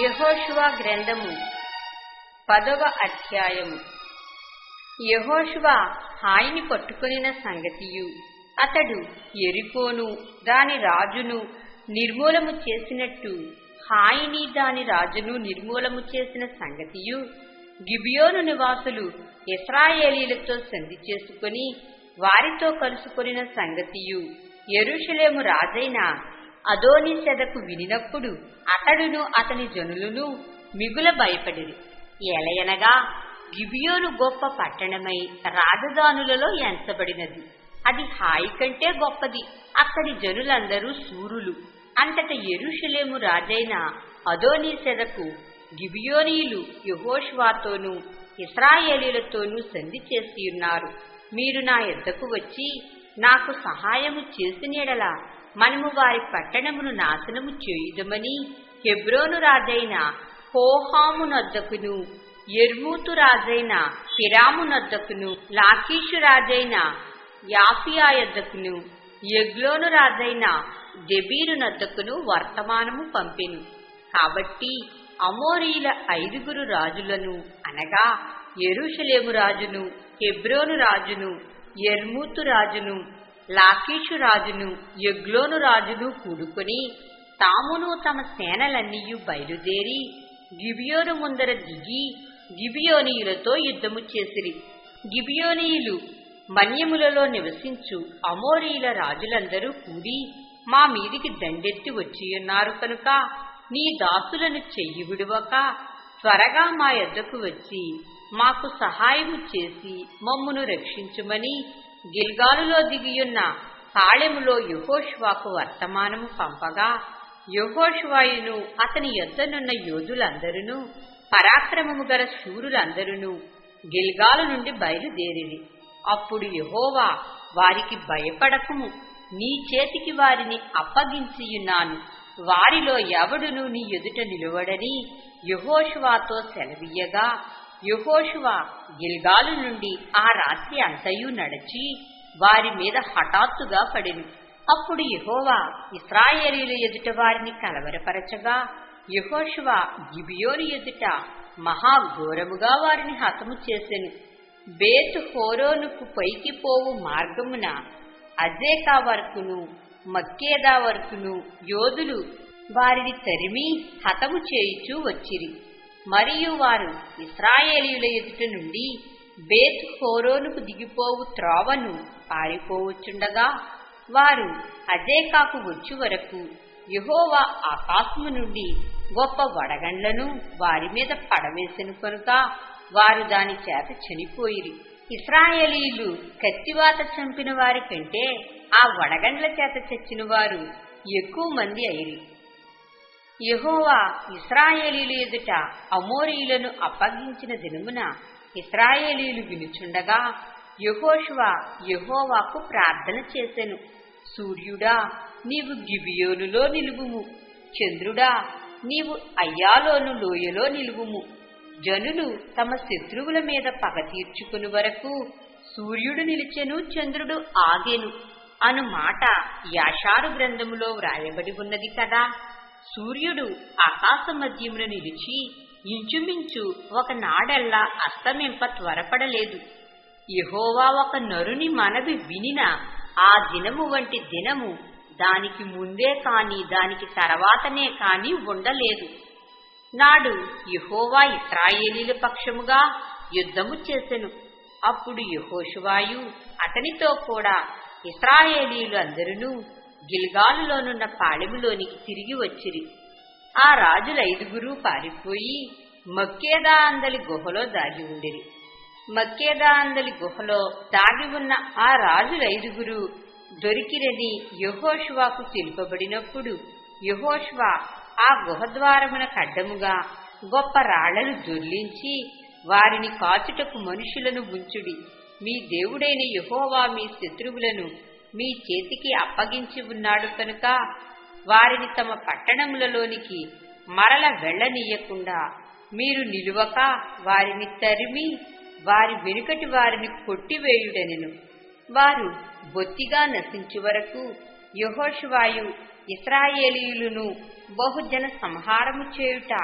యెహోషువ గ్రంథము పదవ అధ్యాయము. యెహోషువ హాయిని పట్టుకొనిన సంగతియు అతడు ఎరికోను దాని రాజును నిర్మూలము చేసినట్టు హాయిని దాని రాజును నిర్మూలము చేసిన సంగతియు గిబియోను నివాసులు ఇస్రాయేలీలతో సంధి చేసుకుని వారితో కలుసుకొనిన సంగతియు ఎరుషులేము రాజైన అదోని సెదకు వినినప్పుడు అతడును అతని జనులును మిగుల భయపడిరి. ఎలయనగా గిబియోను గొప్ప పట్టణమై రాజధానులలో ఎంచబడినది. అది హాయి కంటే గొప్పది. అక్కడి జనులందరూ సూరులు. అంతట ఎరుషులేము రాజైన అదోని సెదకు గిబియోనీయులు యహోష్వాతోనూ ఇస్రాయేలీలతోనూ సంధి చేసి ఉన్నారు మీరు నా ఎద్దకు వచ్చి నాకు సహాయము చేసినీడలా మనము వారి పట్టణమును నాశనము చేయుదమని హెబ్రోను రాజైన హోహాము నద్దకును ఎర్మూతు రాజైన ఫిరాము నద్దకును లాకీషు రాజైన యాఫియా యద్దకును ఎగ్లోను రాజైన దెబీరు నొద్దకును వర్తమానము పంపెను. కాబట్టి అమోరీల ఐదుగురు రాజులను అనగా ఎరుషలేము రాజును హెబ్రోను రాజును ఎర్మూతు రాజును లాకీషు రాజును ఎగ్లోను రాజును కూడుకొని తామును తమ సేనలన్నీయు బయలుదేరి గిబియోను ముందర దిగి గిబియోనీయులతో యుద్ధము చేసిరి. గిబియోనీయులు మన్యములలో నివసించు అమోరీల రాజులందరూ కూడి మా మీదికి దండెత్తి వచ్చియున్నారు కనుక నీ దాసులను చెయ్యి విడువక త్వరగా మా యొద్దకు వచ్చి మాకు సహాయము చేసి మమ్మును రక్షించుమని గిల్గాలులో దిగియున్న తాళెములో యహోష్వాకు వర్తమానము పంపగా యహోష్వాయును అతని యొద్దనున్న యోధులందరూ పరాక్రమము గల శూరులందరూ గిల్గాలు నుండి బయలుదేరిరి. అప్పుడు యహోవా వారికి భయపడకము. నీ చేతికి వారిని అప్పగించియున్నాను. వారిలో ఎవడును నీ ఎదుట నిలువడని యహోషువాతో సెలవీయగా యహోషువా గిల్గాలు నుండి ఆ రాత్రి అంతయు నడిచి వారి మీద హఠాత్తుగా పడెను అప్పుడు యహోవా ఇస్రాయేలీల ఎదుట వారిని కలవరపరచగా యహోషువా గిబియోని ఎదుట మహాఘోరముగా వారిని హతము చేసెను. బేతు హోరోనుకు పైకి పోవు మార్గమున అజేకా వరకును మక్కేదా వరకును యోధులు వారిని తరిమి హతము చేయుచూ వచ్చిరి. మరియు వారు ఇస్రాయేలీయుల ఎదుట నుండి బేత్ హోరోనుకు దిగిపోవు త్రోవను పారిపోవచ్చుండగా వారు అజేకాకు వచ్చి వరకు యహోవా ఆకాశము నుండి గొప్ప వడగండ్లను వారి మీద పడవేసెను కనుక వారు దాని చేత చనిపోయిరి. ఇస్రాయేలీలు కత్తివాత చంపిన వారి కంటే ఆ వడగండ్ల చేత చచ్చిన వారు ఎక్కువ మంది అయిరి. యహోవా ఇస్రాయేలీలు ఎదుట అమోరీయులను అప్పగించిన దినమున ఇస్రాయేలీలు వినుచుండగా యహోశువ యహోవాకు ప్రార్థన చేసెను. సూర్యుడా నీవు గిబియోనులో నిలువుము. చంద్రుడా నీవు అయ్యాలోను లోయలో నిలువుము. జనులు తమ శత్రువుల మీద పగ తీర్చుకుని వరకు సూర్యుడు నిలిచెను చంద్రుడు ఆగెను. అను మాట యాషారు గ్రంథములో వ్రాయబడి ఉన్నది కదా. సూర్యుడు ఆకాశ మధ్యమున నిలిచి ఇంచుమించు ఒకనాడల్లా అస్తమింప త్వరపడలేదు. యహోవా ఒక నరుని మనవి వినిన ఆ దినము వంటి దినము దానికి ముందే కాని దానికి తర్వాతనే కాని ఉండలేదు. నాడు యహోవా ఇస్రాయేలీల పక్షముగా యుద్ధము చేసెను. అప్పుడు యహోషువాయు అతనితో కూడా ఇస్రాయేలీలు అందరూ గిల్గాలులోనున్న పాళెములోనికి తిరిగి వచ్చిరి. ఆ రాజులైదుగురు పారిపోయి మక్కేదా అందలి గుహలో దాగి ఉండిరి. మక్కేదా అందలి గుహలో దాగి ఉన్న ఆ రాజులైదుగురు దొరికిరని యహోష్వాకు తెలుపబడినప్పుడు యహోష్వా ఆ గుహద్వారమున కడ్డముగా గొప్ప రాళ్ళను దొర్లించి వారిని కాచుటకు మనుషులను ఉంచుడి. మీ దేవుడైన యహోవా మీ శత్రువులను మీ చేతికి అప్పగించి ఉన్నాడు కనుక వారిని తమ పట్టణములలోనికి మరల వెళ్ళనీయకుండా మీరు నిలువక వారిని తరిమి వారి వెనుకటి వారిని కొట్టివేయుడనెను. వారు బొత్తిగా నశించు వరకు యహోషువాయు ఇస్రాయేలీయులను బహుజన సంహారము చేయుట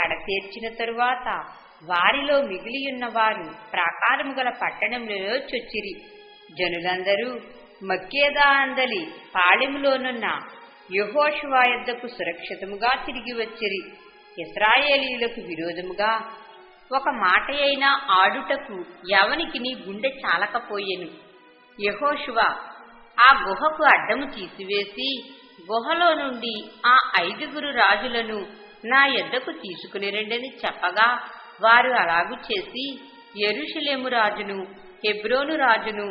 కడతీర్చిన తరువాత వారిలో మిగిలియున్న వారు ప్రాకారము గల పట్టణములలో చొచ్చిరి. జనులందరూ మక్కేదా అందలి పాళెములోనున్న యహోషువా యొద్దకు సురక్షితముగా తిరిగి వచ్చిరి. ఇస్రాయేలీలకు విరోధముగా ఒక మాట అయినా ఆడుటకు ఎవనికి నీ గుండె చాలకపోయెను. యహోషువ ఆ గుహకు అడ్డము తీసివేసి గుహలో నుండి ఆ ఐదుగురు రాజులను నా యొద్దకు తీసుకుని రండని చెప్పగా వారు అలాగు చేసి ఎరుషులేము రాజును హెబ్రోను రాజును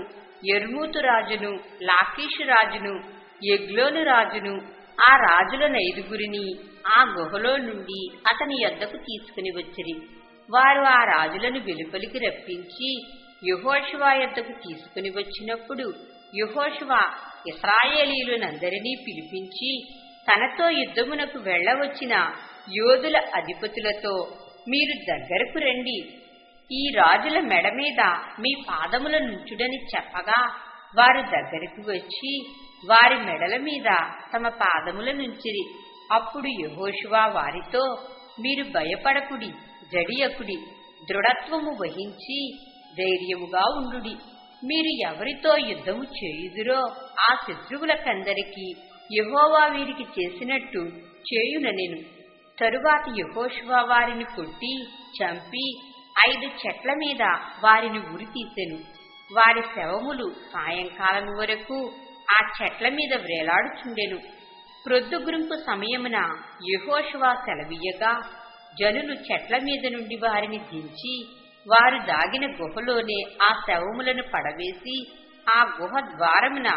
ఎర్మూతు రాజును లాకీషు రాజును ఎగ్లోను రాజును ఆ రాజుల ఐదుగురిని ఆ గుహలో నుండి అతని యొద్దకు తీసుకుని వచ్చిరి. వారు ఆ రాజులను వెలుపలికి రప్పించి యుహోషువా యొద్దకు తీసుకుని వచ్చినప్పుడు యుహోషువా ఇస్రాయేలీయులనందరినీ పిలిపించి తనతో యుద్ధమునకు వెళ్ళవచ్చిన యోధుల అధిపతులతో మీరు దగ్గరకు రండి. ఈ రాజుల మెడ మీద మీ పాదముల నుంచుడని చెప్పగా వారు దగ్గరికి వచ్చి వారి మెడల మీద తమ పాదముల నుంచిరి. అప్పుడు యహోషువా వారితో మీరు భయపడకుడి జడియకుడి దృఢత్వము వహించి ధైర్యముగా ఉండుడి. మీరు ఎవరితో యుద్ధము చేయుదురో ఆ శత్రువులకందరికీ యహోవా వీరికి చేసినట్టు చేయున నేను. తరువాత యహోషువా వారిని కొట్టి చంపి ఐదు చెట్ల మీద వారిని ఉరి తీసెను వారి శవములు సాయంకాలం వరకు ఆ చెట్ల మీద వ్రేలాడుచుండెను ప్రొద్దుగురింపు సమయమున యహోషువా సెలవీయగా జనులు చెట్ల మీద నుండి వారిని దించి వారు దాగిన గుహలోనే ఆ శవములను పడవేసి ఆ గుహ ద్వారమున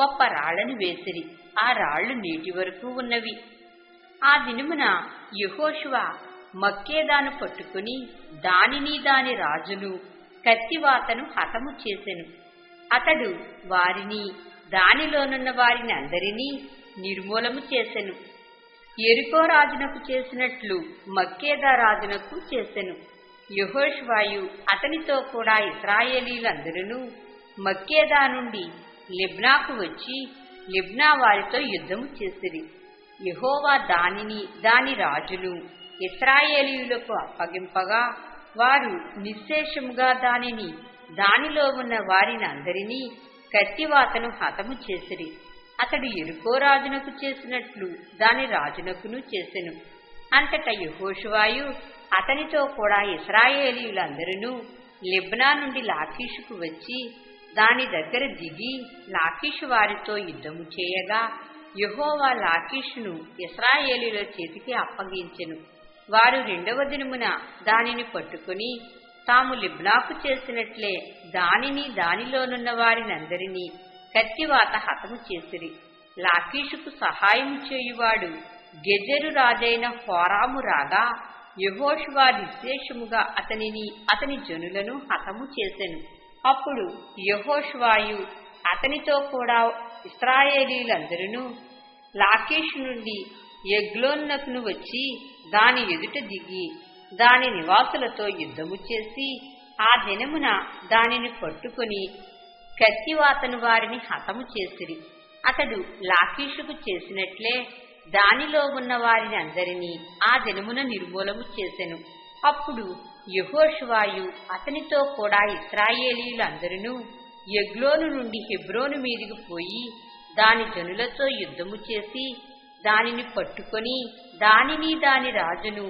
గొప్ప రాళ్ళను వేసిరి. ఆ రాళ్ళు నేటి వరకు ఉన్నవి. ఆ దినమున యహోషువ మక్కేదాను పట్టుకుని దానిని దాని రాజును కత్తివాతను హతము చేసెను. అతడు వారిని దానిలోనున్న వారిని అందరినీ నిర్మూలము చేసెను. ఎరుకో రాజునకు చేసినట్లు మక్కేదా రాజునకు చేసెను. యహోష్వాయు అతనితో కూడా ఇస్రాయేలీలందరూ మక్కేదా నుండి లిబ్నాకు వచ్చి లిబ్నా వారితో యుద్ధము చేసిరి. యహోవా దానిని దాని రాజును ఇస్రాయేలీయులకు అప్పగింపగా వారు నిశ్శేషముగా దానిని దానిలో ఉన్న వారిని అందరినీ కత్తివాతను హతము చేసిరి. అతడు ఎరుకో రాజునకు చేసినట్లు దాని రాజునకును చేసెను. అంతట యహోషువాయు అతనితో కూడా ఇస్రాయేలీయులందరూ లిబ్నా నుండి లాకీషుకు వచ్చి దాని దగ్గర దిగి లాకీషు వారితో యుద్ధము చేయగా యహోవా లాకీషును ఇస్రాయేలీల చేతికి అప్పగించెను. వారు రెండవ దినమున దానిని పట్టుకుని తాము లిబ్నాకు చేసినట్లే దానిని దానిలోనున్న వారినందరినీ కత్తివాత హతము చేసిరి. లాకీషుకు సహాయం చేయువాడు గెజరు రాజైన హోరాము రాగా యహోషువా నిర్దేశముగా అతనిని అతని జనులను హతము చేసెను. అప్పుడు యహోష్వాయు అతనితో కూడా ఇస్రాయేలీలందరూ లాకేష్ నుండి ఎగ్లోన్నకును వచ్చి దాని ఎదుట దిగి దాని నివాసులతో యుద్ధము చేసి ఆ దినమున దానిని పట్టుకుని కత్తివాతను వారిని హతము చేసిరి. అతడు లాకీషుకు చేసినట్లే దానిలో ఉన్న వారిని అందరినీ ఆ దినమున నిర్మూలము చేసెను. అప్పుడు యహోషువాయు అతనితో కూడా ఇస్రాయేలీలందరూ ఎగ్లోను నుండి హెబ్రోను మీదికి పోయి దాని జనులతో యుద్ధము చేసి దానిని పట్టుకొని దానిని దాని రాజును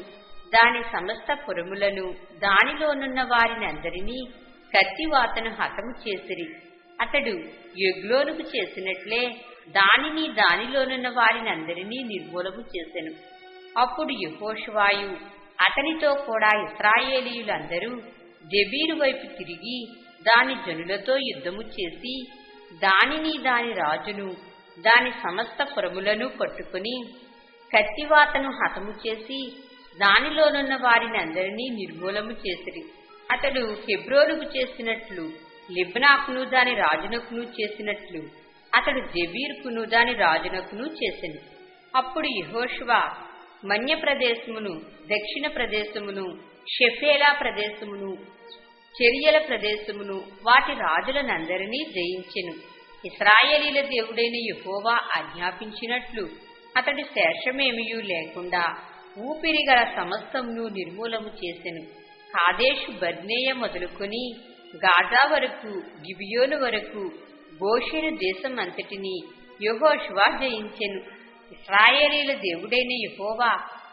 దాని సమస్త పురములను దానిలోనున్న వారిని అందరినీ కత్తివాతను హతము చేసిరి. అతడు ఎగ్లోనుకు చేసినట్లే దానిని దానిలోనున్న వారిని అందరినీ నిర్మూలము చేసెను. అప్పుడు యహోషువాయు అతనితో కూడా ఇస్రాయేలీయులందరూ దెబీరు వైపు తిరిగి దాని జనులతో యుద్ధము చేసి దానిని దాని రాజును దాని సమస్త పురములను పట్టుకుని కత్తివాతను హతము చేసి దానిలోనున్న వారిని అందరినీ నిర్మూలము చేసిరి. అతడు హెబ్రోనుకు చేసినట్లు లిబ్నాకును దాని రాజునకును చేసినట్లు అతడు జబీర్కును దాని రాజునకును చేసెను అప్పుడు యహోష్వ మన్య ప్రదేశమును దక్షిణ ప్రదేశమును షెఫేలా ప్రదేశమును చెరియల ప్రదేశమును వాటి రాజులనందరినీ జయించెను. ఇస్రాయేలీల దేవుడైన యహోవా ఆజ్ఞాపించినట్లు అతడి శేషమేమియూ లేకుండా ఊపిరి గల సమస్తంను నిర్మూలము చేసెను. కాదేశు బర్నేయ మొదలుకొని గాజా వరకు గిబియోను వరకు గోషెను దేశం అంతటిని యహోషువా జయించెను. ఇస్రాయేలీల దేవుడైన యహోవా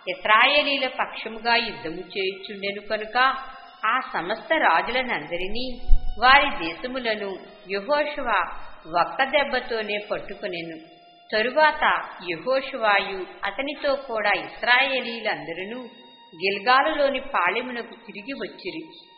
ఇస్రాయేలీల పక్షముగా యుద్ధము చేయుచుండెను కనుక ఆ సమస్త రాజులనందరినీ వారి దేశములను యహోషువ ఒక్క దెబ్బతోనే పట్టుకునేను. తరువాత యహోషువాయు అతనితో కూడా ఇస్రాయేలీలందరూ గిల్గాలులోని పాళెమునకు తిరిగి వచ్చిరి.